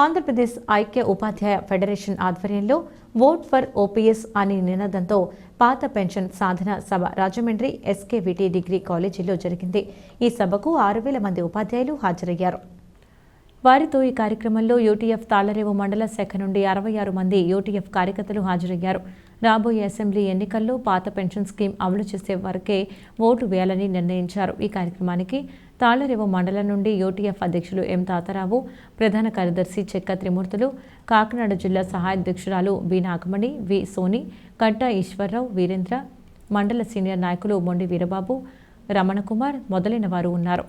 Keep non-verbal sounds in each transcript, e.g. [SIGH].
ఆంధ్రప్రదేశ్ ఐక్య ఉపాధ్యాయ ఫెడరేషన్ ఆధ్వర్యంలో vote for OPS అనే నినాదంతో పాత పెన్షన్ సాధన సభ రాజమండ్రి ఎస్కేవిటి డిగ్రీ కాలేజీలో జరిగింది. ఈ సభకు ఆరు వేల మంది ఉపాధ్యాయులు హాజరయ్యారు. వారితో ఈ కార్యక్రమంలో యూటీఎఫ్ తాళరేవు మండల శాఖ నుండి అరవై ఆరు మంది యూటీఎఫ్ కార్యకర్తలు హాజరయ్యారు. రాబోయే అసెంబ్లీ ఎన్నికల్లో పాత పెన్షన్ స్కీమ్ అమలు చేసే వరకే ఓటు వేయాలని నిర్ణయించారు. ఈ కార్యక్రమానికి తాళరేవు మండలం నుండి యూటీఎఫ్ అధ్యక్షులు ఎం తాతారావు ప్రధాన కార్యదర్శి చెక్క త్రిమూర్తులు కాకినాడ జిల్లా సహాయ అధ్యక్షురాలు బి నాగమణి వి సోని కట్టా ఈశ్వరరావు వీరేంద్ర మండల సీనియర్ నాయకులు మొండి వీరబాబు రమణకుమార్ మొదలైన వారు ఉన్నారు.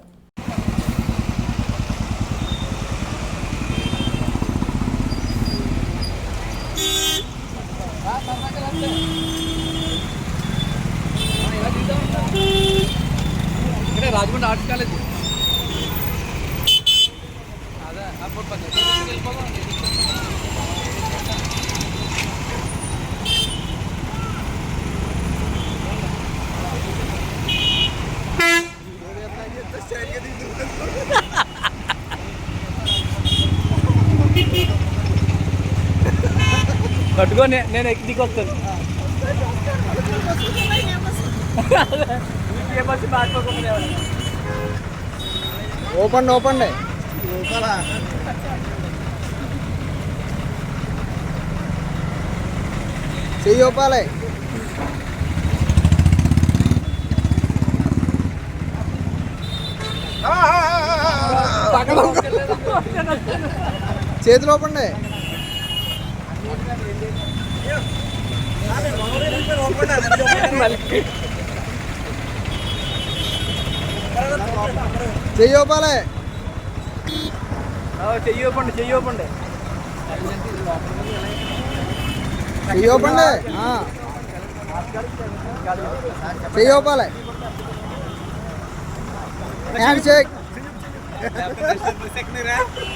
Rajahmundry arts college. పట్టుకో నేను ఎక్కి దిగి వస్తాను [LAUGHS] ఓపెన్ ఓపెన్. చెయ్యి ఓపాలి. చేతులు ఓపెన్ చెయ్యి ఓపాలి చెయ్యి ఇవ్వండి చెయ్యి ఇవ్వండి చెయ్యి ఓపెన్ చెయ్యి ఓపాలి హ్యాండ్ షేక్ ఆరు జిల్లాల నుండి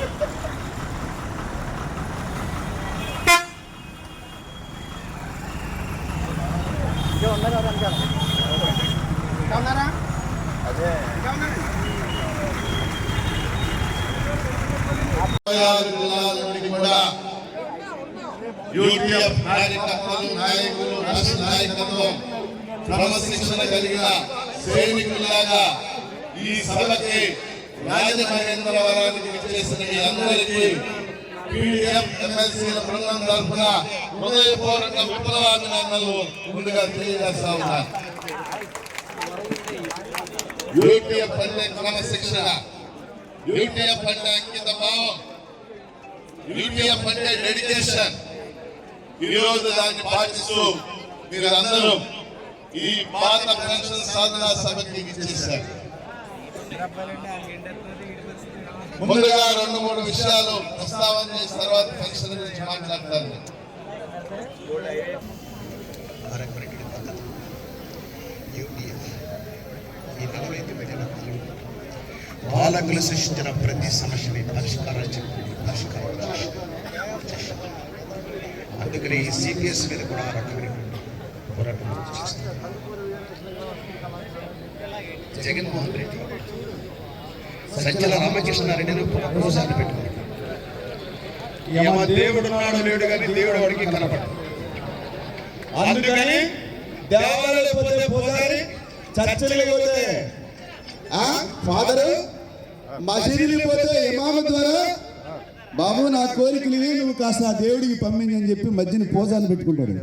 కూడా యూపీఎఫ్ కార్యకర్తలు నాయకులు రాష్ట్ర నాయకత్వం క్రమశిక్షణ కలిగిన సైనికులాగా ఈ సభకి రాజమహేంద్రవరానికి విచ్చేసిన మీ అందరికీ పీడిఎఫ్ ఎమ్మెల్సీల బృందం తరఫున హృదయపూర్వక విప్లవాభినందనలు ముందుగా తెలియజేస్తా ఉన్నారు యూటీఎఫ్ పల్లె క్రమశిక్షణ యూటీఎఫ్ పల్లె అంకిత భావం. యూటీఎఫ్ పల్లె డెడికేషన్. ఈరోజు దాన్ని పాటిస్తూ మీరందరూ ఈ పాత పెన్షన్ సాధన సభకి ఇచ్చేశారు. ముందుగా రెండు మూడు విషయాలు ప్రస్తావన చేసిన తర్వాత పెన్షన్ గురించి మాట్లాడతాను. ఆరంభరెడ్డి పద్ధతి ఈ నలభై తొమ్మిది పాలకులు సృష్టించిన ప్రతి సమస్యని పరిష్కారాలు చెప్పి పరిష్కారం అందుకని ఈ సిపిఎస్ మీద కూడా ఆ రకమైనటువంటి పోరాటం జగన్మోహన్ రెడ్డి. సజ్జల రామకృష్ణారెడ్డిని ప్రపోజల్ పెట్టుకున్నారు యమ దేవుడు నాడు లేడు కానీ దేవుడు వాడికి కనపడ్డాడు అందుకని దేవాలయాలు పోతే పూజారి చర్చలకు పోతే ఆ? ఫాదరు మసీదులు పోతే ఇమామ ద్వారా బాబు నా కోరికలు ఇవి నువ్వు కాస్త ఆ దేవుడికి పంపించి అని చెప్పి మధ్యన పూజాలు పెట్టుకుంటాడు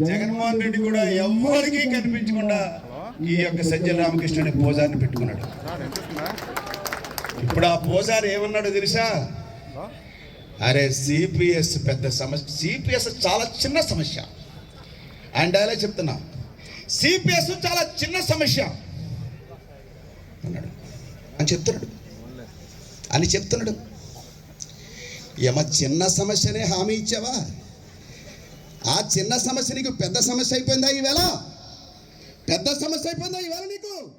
జగన్మోహన్ రెడ్డి కూడా ఎవ్వరికీ కనిపించకుండా ఈ యొక్క సజ్జల రామకృష్ణుని పూజారిని పెట్టుకున్నాడు. ఇప్పుడు ఆ పూజారి ఏమన్నాడు తెలుసా? అరే సిపిఎస్ పెద్ద సమస్య. సిపిఎస్ చాలా చిన్న సమస్య. అండ్ అలా చెప్తున్నా. సిపిఎస్ చాలా చిన్న సమస్య. అన్నాడు. అని చెప్తున్నాడు. అని చెప్తున్నాడు. ఏమ చిన్న సమస్యనే హామీ ఇచ్చావా? ఆ చిన్న సమస్య నీకు పెద్ద సమస్య అయిపోయిందా ఈవేళ? పెద్ద సమస్య అయిపోయిందా ఈవేళ నీకు?